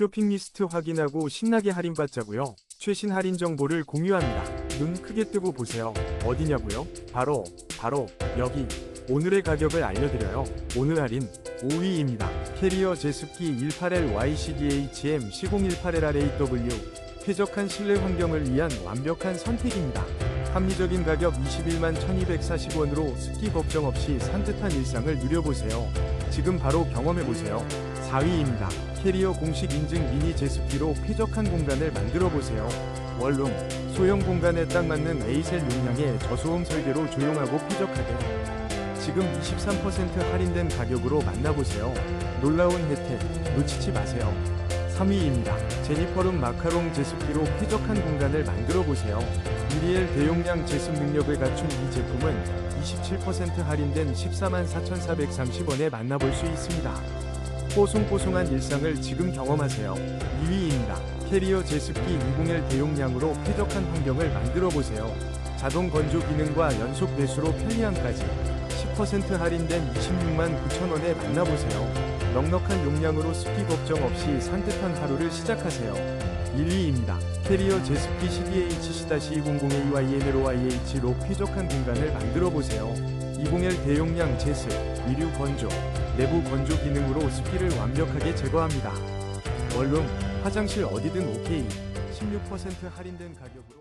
쇼핑 리스트 확인하고 신나게 할인받자고요. 최신 할인 정보를 공유합니다. 눈 크게 뜨고 보세요. 어디냐고요? 바로 바로 여기. 오늘의 가격을 알려드려요. 오늘 할인 5위입니다. 캐리어 제습기 18L YCDHM 1018LRAW 쾌적한 실내 환경을 위한 완벽한 선택입니다. 합리적인 가격 21만 1240원으로 습기 걱정 없이 산뜻한 일상을 누려보세요. 지금 바로 경험해보세요. 4위입니다. 캐리어 공식 인증 미니 제습기로 쾌적한 공간을 만들어 보세요. 원룸, 소형 공간에 딱 맞는 에이셀 용량의 저소음 설계로 조용하고 쾌적하게 지금 23% 할인된 가격으로 만나보세요. 놀라운 혜택 놓치지 마세요. 3위입니다. 제니퍼룸 마카롱 제습기로 쾌적한 공간을 만들어 보세요. 미리엘 대용량 제습 능력을 갖춘 이 제품은 27% 할인된 14만 4,430원에 만나볼 수 있습니다. 뽀송뽀송한 일상을 지금 경험하세요. 2위입니다. 캐리어 제습기 201 대용량으로 쾌적한 환경을 만들어 보세요. 자동 건조 기능과 연속 배수로 편리함까지 10% 할인된 26만 9천원에 만나보세요. 넉넉한 용량으로 습기 걱정 없이 산뜻한 하루를 시작하세요. 1위입니다. 캐리어 제습기 CDH-2001YNLOIH로 쾌적한 공간을 만들어 보세요. 201 대용량 제습, 위류 건조, 내부 건조 기능으로 습기를 완벽하게 제거합니다. 원룸, 화장실 어디든 오케이. 16% 할인된 가격으로